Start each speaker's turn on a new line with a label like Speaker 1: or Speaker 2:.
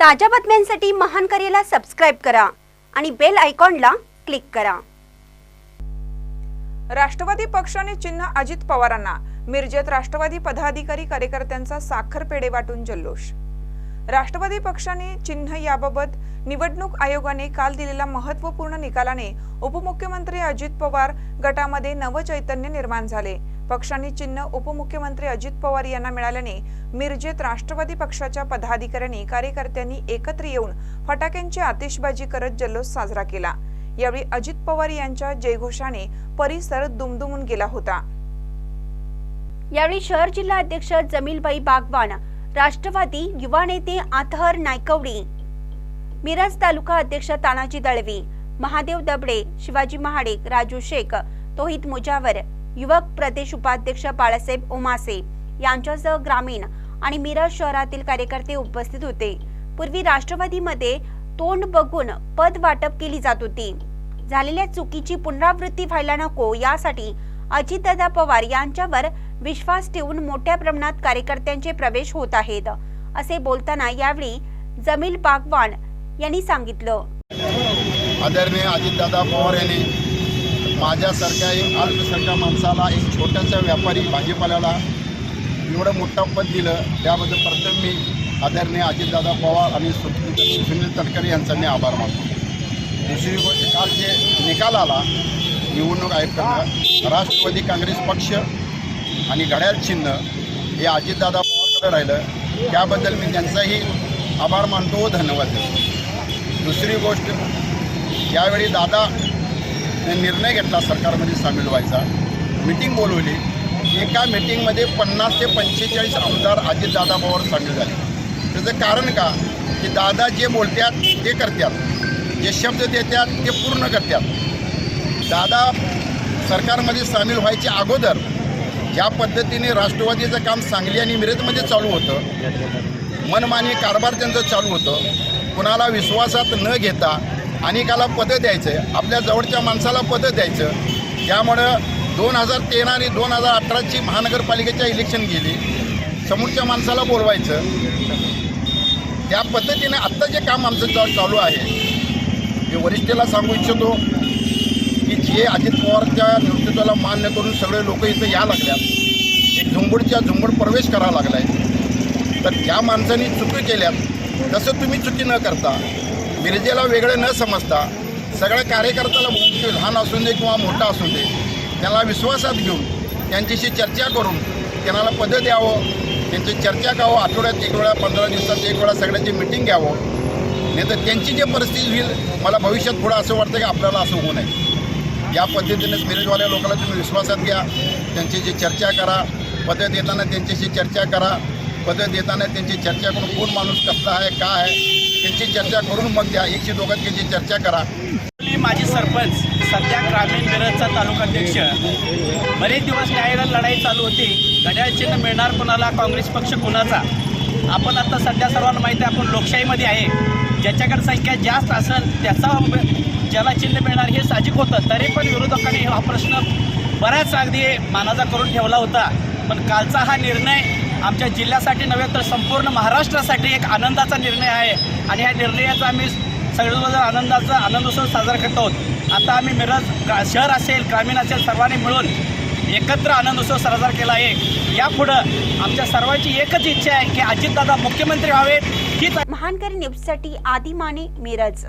Speaker 1: ताज्या बातम्यांसाठी महान करेला सबस्क्राईब करा आणि बेल आयकॉनला क्लिक करा.
Speaker 2: राष्ट्रवादी पक्षाने चिन्ह अजित पवारांना मिरजेत राष्ट्रवादी पदाधिकारी कार्यकर्त्यांचा साखर पेढे वाटून जल्लोष. राष्ट्रवादी पक्षाने चिन्ह याबाबत निवडणूक आयोगाने काल दिलेल्या महत्त्वपूर्ण निकालाने उपमुख्यमंत्री अजित पवार गटामध्ये नवचैतन्य निर्माण झाले. पक्षाने चिन्ह उपमुख्यमंत्री अजित पवार यांना मिळाल्याने मिरजेत राष्ट्रवादी पक्षाच्या पदाधिकाऱ्यांनी कार्यकर्त्यांनी एकत्र येऊन फटाक्यांची आतिषबाजी करत जल्लोष साजरा केला. यावेळी अजित पवार यांच्या जयघोषाने परिसर दुमदुमून गेला होता.
Speaker 1: यावेळी शहर जिल्हा अध्यक्ष जमीलबाई बागवान राष्ट्रवादी युवा नेते आथहर नायकवडी मिरज तालुका अध्यक्ष तानाजी दळवी महादेव दबडे शिवाजी महाडिक राजू शेख तोहित मुजावर युवक प्रदेश उपाध्यक्ष बाळासाहेब उमासे यांच्यासह ग्रामीण आणि मिरज शहरातील कार्यकर्ते उपस्थित होते. पूर्वी राष्ट्रवादीमध्ये तोंड बघून पद वाटप केली जात होती. झालेल्या चुकीची पुनरावृत्ती व्हायला नको यासाठी अजितदादा पवार यांच्यावर विश्वास ठेवून मोठ्या प्रमाणात कार्यकर्त्यांचे प्रवेश होत आहेत असे बोलताना यावेळी जमील बागवान यांनी सांगितलं.
Speaker 3: आदरणीय अजितदादा पवार यांनी माझ्यासारख्या एक अल्पसंख्या माणसाला एक छोट्याशा व्यापारी भाजीपाल्याला एवढं मोठं पद दिलं त्याबद्दल प्रथम मी आदरणीय अजितदादा पवार आणि सुनील तटकरे यांचा मी आभार मानतो. दुसरी गोष्ट काल जे निकाल आला निवडणूक आयुक्तांना राष्ट्रवादी काँग्रेस पक्ष आणि घड्याळ चिन्ह हे अजितदादा पवारकडे राहिलं त्याबद्दल मी त्यांचाही आभार मानतो व धन्यवाद देतो. दुसरी गोष्ट ज्यावेळी दादा निर्णय घेतला सरकारमध्ये सामील व्हायचा. मिटिंग बोलवली. एका मिटिंगमध्ये पन्नास ते पंचेचाळीस आमदार अजितदादा पवार सामील झाले. त्याचं कारण का? की दादा जे बोलतात ते करतात जे शब्द देतात ते पूर्ण करतात दादा सरकारमध्ये सामील व्हायच्या अगोदर ज्या पद्धतीने राष्ट्रवादीचं काम सांगली आणि मिरजमध्ये चालू होतं मनमानी कारभार त्यांचं चालू होतं. कुणाला विश्वासात न घेता अनेकाला पदं द्यायचं आपल्या जवळच्या माणसाला पदं द्यायचं. त्यामुळं दोन हजार तेरा आणि दोन हजार अठराची महानगरपालिकेच्या इलेक्शन गेली. समोरच्या माणसाला बोलवायचं. त्या पद्धतीने आत्ता जे काम आमचं चा चालू आहे मी वरिष्ठेला सांगू इच्छितो की जे अजित पवारच्या नेतृत्वाला मान्य करून सगळे लोक इथं या लागल्यात. एक झुंबडच्या झुंबड प्रवेश करावा लागला आहे तर त्या माणसांनी चुकी केल्यात. तसं तुम्ही चुकी न करता गिरिजेला वेगळं न समजता सगळ्या कार्यकर्त्याला बोलतो लहान असून दे किंवा मोठा असून दे त्यांना विश्वासात घेऊन त्यांच्याशी चर्चा करून त्यांना पदं द्यावं त्यांची चर्चा करावं आठवड्यात एक वेळा पंधरा दिवसात एक वेळा सगळ्यांची मिटिंग घ्यावं. नाही तर त्यांची जी परिस्थिती होईल मला भविष्यात पुढं असं वाटतं की आपल्याला असं होऊ नये. या पद्धतीनेच मिरजवाल्या लोकांना तुम्ही विश्वासात घ्या त्यांची चर्चा करा पदं देताना त्यांच्याशी चर्चा करा पदं देताना त्यांची चर्चा करून कोण माणूस कसला आहे काय आहे त्यांची चर्चा करून मग द्या एकशे दोघात त्यांची चर्चा करा.
Speaker 4: मी माजी सरपंच सध्या ग्रामीण मिरजचा तालुकाध्यक्ष. बरेच दिवस न्यायालयात लढाई चालू होती. घड्याळ चिन्ह मिळणार कोणाला काँग्रेस पक्ष कोणाचा? आपण आता सध्या सर्वांना माहिती आहे आपण लोकशाहीमध्ये आहे. ज्याच्याकडे संख्या जास्त असेल त्याचा ज्याला चिन्ह मिळणार हे साहजिक होतं. तरी पण विरोधकांनी हा प्रश्न बऱ्याच अगदी मानाचा करून ठेवला होता. पण कालचा हा निर्णय आमच्या जिल्ह्यासाठी नव्हे तर संपूर्ण महाराष्ट्रासाठी एक आनंदाचा निर्णय आहे. आणि ह्या निर्णयाचा आम्ही सगळेजण आनंदाचा आनंदोत्सव साजरा करत. आहोत आता आम्ही मिरज गा- शहर असेल ग्रामीण असेल सर्वांनी मिळून एकत्र आनंदोत्सव साजरा केला आहे. यापुढं आमच्या सर्वांची एकच इच्छा आहे की अजितदादा मुख्यमंत्री व्हावेत. हीच
Speaker 1: महानकर न्यूजसाठी आदिमाने मिरज.